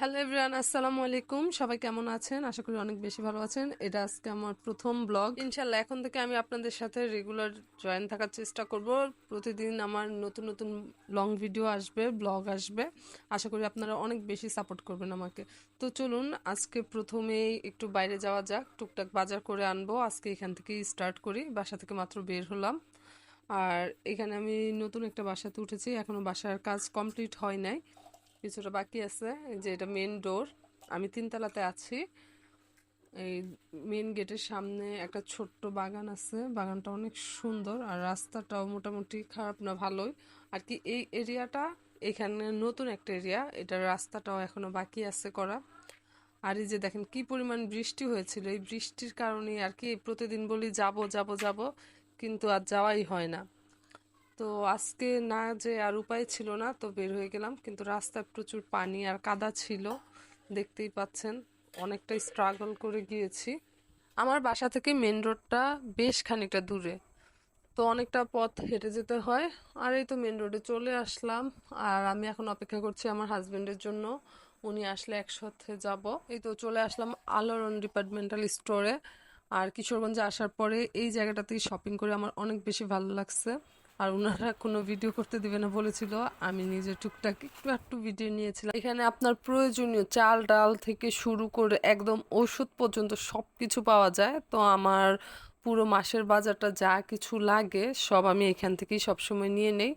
Hello everyone আসসালামু আলাইকুম সবাই কেমন আছেন? আশা করি অনেক বেশি ভালো আছেন। এটা আজকে আমার প্রথম ব্লগ ইনশাল্লাহ এখন থেকে আমি আপনাদের সাথে রেগুলার জয়েন থাকার চেষ্টা করব। প্রতিদিন আমার নতুন নতুন লং ভিডিও আসবে ব্লগ আসবে। আশা করি আপনারা অনেক বেশি সাপোর্ট করবেন আমাকে। তো চলুন, আজকে প্রথমেই একটু বাইরে যাওয়া যাক। টুকটাক বাজার করে আনব। আজকে এখান থেকেই স্টার্ট করি। বাসা থেকে মাত্র বের হলাম। আর এখানে আমি নতুন একটা বাসাতে উঠেছি। এখনও বাসার কাজ কমপ্লিট হয় নাই। কিছুটা বাকি আছে যে এটা মেন ডোর আমি তিনতলাতে আছি। এই মেন গেটের সামনে একটা ছোট্ট বাগান আছে, বাগানটা অনেক সুন্দর আর রাস্তাটাও মোটামুটি খারাপ না, ভালোই। আর কি এই এরিয়াটা এখানে নতুন একটা এরিয়া এটার রাস্তাটাও এখনও বাকি আছে করা। আর এই যে দেখেন কি পরিমাণ বৃষ্টি হয়েছিল, এই বৃষ্টির কারণে আর কি প্রতিদিন বলি যাব যাব যাব, কিন্তু আর যাওয়াই হয় না। তো আজকে না যে আর উপায় ছিল না, তো বের হয়ে গেলাম। কিন্তু রাস্তায় প্রচুর পানি আর কাদা ছিল, দেখতেই পাচ্ছেন। অনেকটাই স্ট্রাগল করে গিয়েছি। আমার বাসা থেকে মেন রোডটা বেশ খানিকটা দূরে। তো অনেকটা পথ হেঁটে যেতে হয়। আর এই তো মেন রোডে চলে আসলাম। আর আমি এখন অপেক্ষা করছি আমার হাজবেন্ডের জন্য। উনি আসলে একসাথে যাব। এই তো চলে আসলাম আলোড়ন ডিপার্টমেন্টাল স্টোরে আর কিশোরগঞ্জে আসার পরে এই জায়গাটা থেকে শপিং করে আমার অনেক বেশি ভালো লাগছে। আর ওনারা কোনো ভিডিও করতে দিবে না, বলেছিল। আমি নিজে টুকটাক একটু একটু ভিডিও নিয়েছিলাম। এখানে আপনার প্রয়োজনীয় চাল, ডাল থেকে শুরু করে একদম ওষুধ পর্যন্ত সব কিছু পাওয়া যায়। তো আমার পুরো মাসের বাজারটা যা কিছু লাগে, সব আমি এখান থেকেই সবসময় নিয়ে নেই।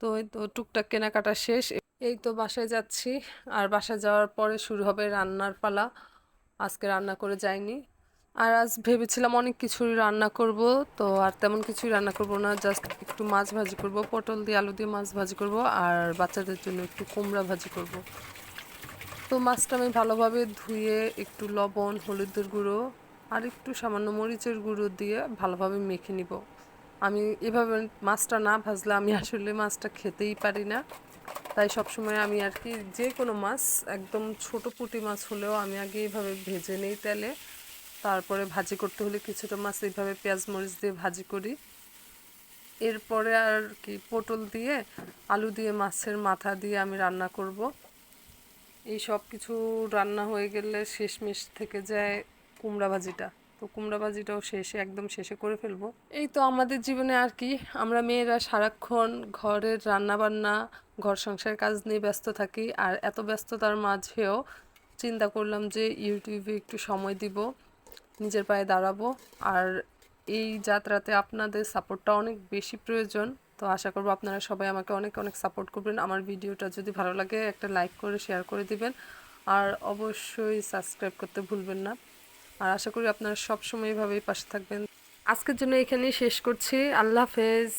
তো তো টুকটাক কেনাকাটা শেষ। এই তো বাসায় যাচ্ছি। আর বাসায় যাওয়ার পরে শুরু হবে রান্নার পালা। আজকে রান্না করে যাইনি। আর আজ ভেবেছিলাম অনেক কিছুই রান্না করব, তো আর তেমন কিছুই রান্না করব না জাস্ট একটু মাছ ভাজি করব, পটল দিয়ে আলু দিয়ে মাছ ভাজি করব, আর বাচ্চাদের জন্য একটু কুমড়া ভাজি করব। তো মাছটা আমি ভালোভাবে ধুয়ে একটু লবণ, হলুদের গুঁড়ো, আর একটু সামান্য মরিচের গুঁড়ো দিয়ে ভালোভাবে মেখে নিব। আমি এভাবে মাছটা না ভাজলে আমি আসলে মাছটা খেতেই পারি না। তাই সবসময় আমি আর কি যে কোনো মাছ, একদম ছোট পুঁটি মাছ হলেও আমি আগে এভাবে ভেজে নেই তেলে। তারপরে ভাজি করতে হলে কিছুটা মাছ, এইভাবে পেঁয়াজ মরিচ দিয়ে ভাজি করি। এরপরে আর কি, পটল দিয়ে, আলু দিয়ে, মাছের মাথা দিয়ে আমি রান্না করব। এই সব কিছু রান্না হয়ে গেলে শেষমেশ থেকে যায় কুমড়া ভাজিটা। তো কুমড়া ভাজিটাও শেষে, একদম শেষে করে ফেলব। এই তো আমাদের জীবনে আর কি, আমরা মেয়েরা সারাক্ষণ ঘরের রান্না বান্না ঘর সংসারের কাজ নিয়ে ব্যস্ত থাকি। আর এত ব্যস্ততার মাঝেও চিন্তা করলাম যে ইউটিউবে একটু সময় দিব। নিজের পায়ে দাঁড়াবো। আর এই যাত্রাতে আপনাদের সাপোর্টটা অনেক বেশি প্রয়োজন। তো আশা করব আপনারা সবাই আমাকে অনেক অনেক সাপোর্ট করবেন। আমার ভিডিওটা যদি ভালো লাগে, একটা লাইক করে, শেয়ার করে দিবেন। আর অবশ্যই সাবস্ক্রাইব করতে ভুলবেন না। আর আশা করি আপনারা সবসময় এভাবেই পাশে থাকবেন। আজকের জন্য এখানেই শেষ করছি। আল্লাহ হাফেজ।